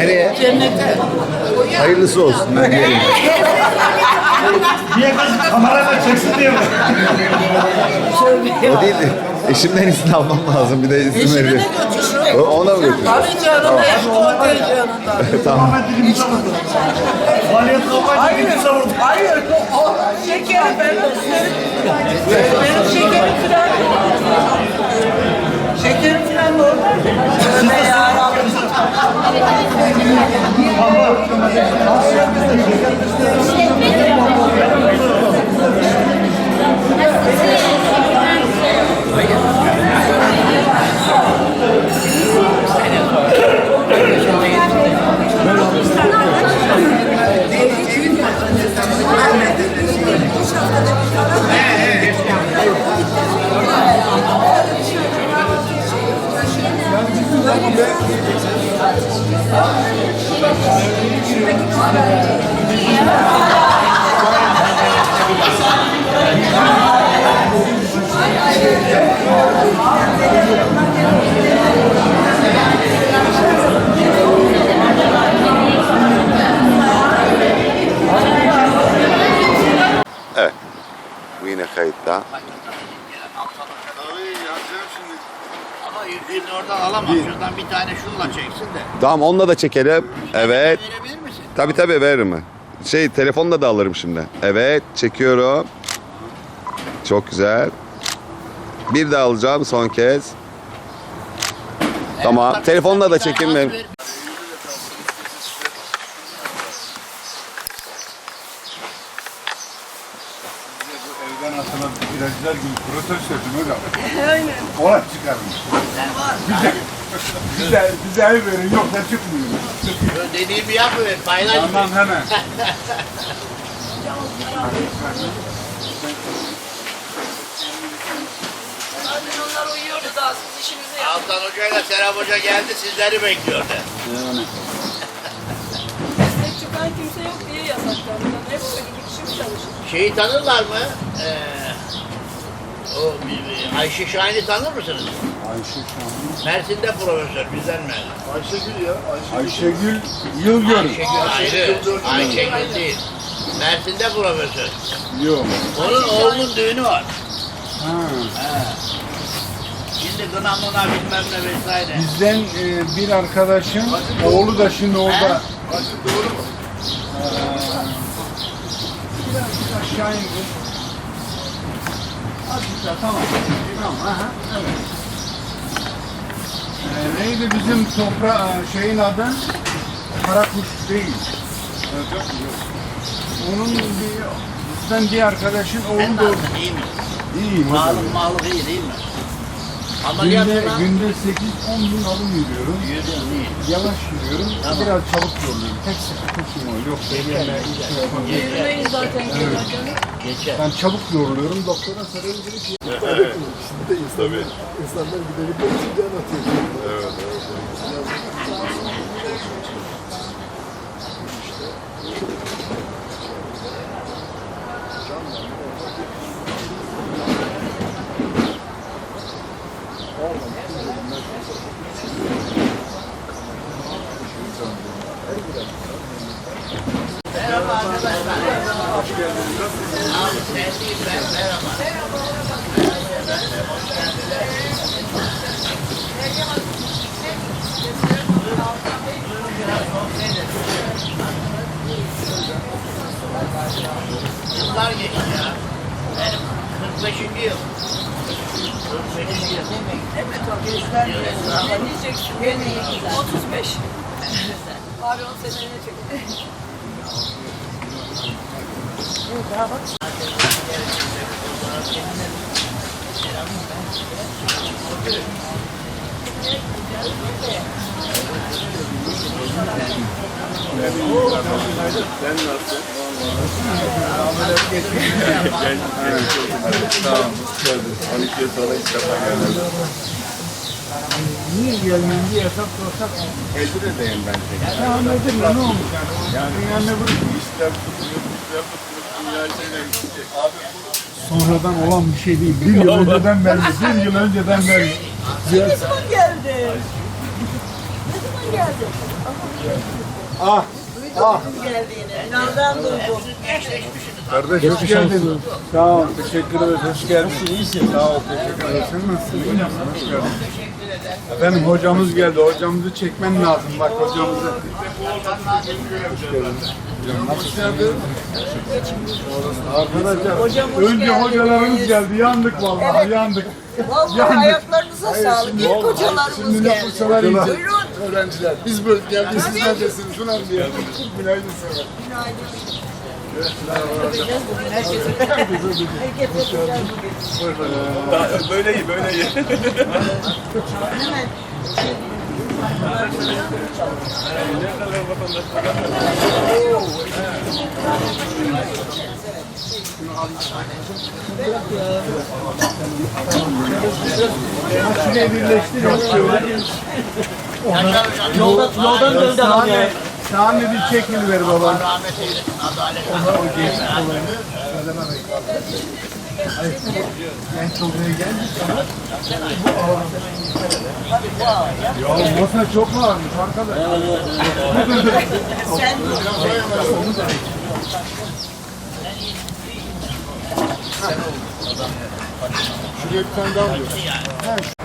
Nereye? Cennete. Hayırlısı olsun. Ben geleyim. Niye kız kamerayla çeksin diye mi? O değil de eşimden izin almam lazım. Bir de izin Eşini de veriyor. götürürüm. O- Ona mı götürüyorsun? Tabii canım. Eş konteyci yanında. tamam. Dilimize vurdu. Faaliyet kapayınca Hayır. O, şekeri ben. Benim şekerim falan Şekerim falan normal. Tövbe yarabbim. Evet. Bu yine kayıtta. Ama oradan alamam. Şuradan bir tane şunla çeksin de. Tamam onunla da çekelim. Evet. Verebilir misin? Tabii tabii veririm. Şey telefonla da alırım şimdi. Evet çekiyorum. Çok güzel. Bir daha alacağım son kez. Tamam. Telefonla bir da az benim. Atılan virajlar gibi protestördüm öyle mi? Aynen. Ona çıkarmış. Bize, bize, bize ev verin yoksa çıkmıyor. Yo, Dediğimi yapıver. Paylaş. Tamam hemen. Zaten onlar uyuyordu daha siz işinizi yapın. Altan Hoca ile Serap Hoca geldi sizleri bekliyordu. Meslek çıkan kimse yok diye yasaklandı. Hep iki kişi mi çalışır? Şeyi tanırlar mı? Ee, o Ayşe Şahin'i tanır mısınız? Ayşe Şahin. Mersin'de profesör bizden mi? Ayşegül ya. Ayşegül Yılgör. Ayşegül. Ayşegül değil. Mersin'de profesör. Yok. Onun oğlunun düğünü var. Ha. Şimdi kına mına bilmem ne vesaire. Bizden e, bir arkadaşım, oğlu da şimdi orada. doğru mu? Biraz aşağı indir. Azıcık tamam. Tamam, aha, evet. Ee, neydi bizim topra şeyin adı? Karakuş değil. Evet, yok, yok. Onun bir, bizden bir arkadaşın oğlu da? İyi mi? İyiyim hocam. Sağlık mağlık iyi değil mi? Ameliyat Günde, falan. günde 8-10 bin alım yürüyorum. Yürüyorsun iyi. Yavaş yürüyorum. Tamam. Biraz çabuk yolluyorum. Tek sıkıntım o. Yok belirle, hiç şey yapamam. Yürümeyin zaten gelirken. Geçer. Ben çabuk yoruluyorum. Doktora sarayım dedi ki şey evet. şimdi de insanlar, insanlar gidelim de can atıyor. Evet, evet. Yıllar geçti ya. Benim 45. yıl. 45. yıl. Ne diyeceksin? Benim 35. Abi 10 seneye çekti. Niye gelmiyorsun diye hesap sorsak Elbir edeyim bence. Ya nedir ya ne olmuş yani? Dünyanın bu işler tutuyor, işler tutuyor, Sonradan olan bir şey değil. Bir yıl önceden belli, bir yıl önceden belli. Ne zaman geldi? Ne zaman geldi? Ah, ah. Geldiğini. Ünal'dan duydum. Kardeş hoş geldin. Sağ ol, teşekkür ederiz. Hoş geldin. İyisin. Sağ ol, teşekkür ederim. Sen nasılsın? İyi misin? Hoş geldin. Efendim hocamız geldi. Hocamızı çekmen lazım. Bak hocamızı. Hoş geldin. Arkadaşlar, önce hocalarımız geldi. Yandık vallahi, yandık. Vallahi Yandık. ayaklarınıza sağlık. İlk hocalarımız Şimdi ne geldi. yiyeceğiz. Buyurun. Öğrenciler, biz böyle geldik, siz neredesiniz? Şuna diye. Günaydın sana. Böyle iyi, böyle iyi. Şuraya birleştirin şöyle. Yoldan, Yoldan döndü Sahne, sahne bir çekil ver baba. rahmet eylesin. Adalet. En çok buraya geldik ama Ya masa çok ağırmış arkadaş. Sen Şuraya bir tane daha alıyor.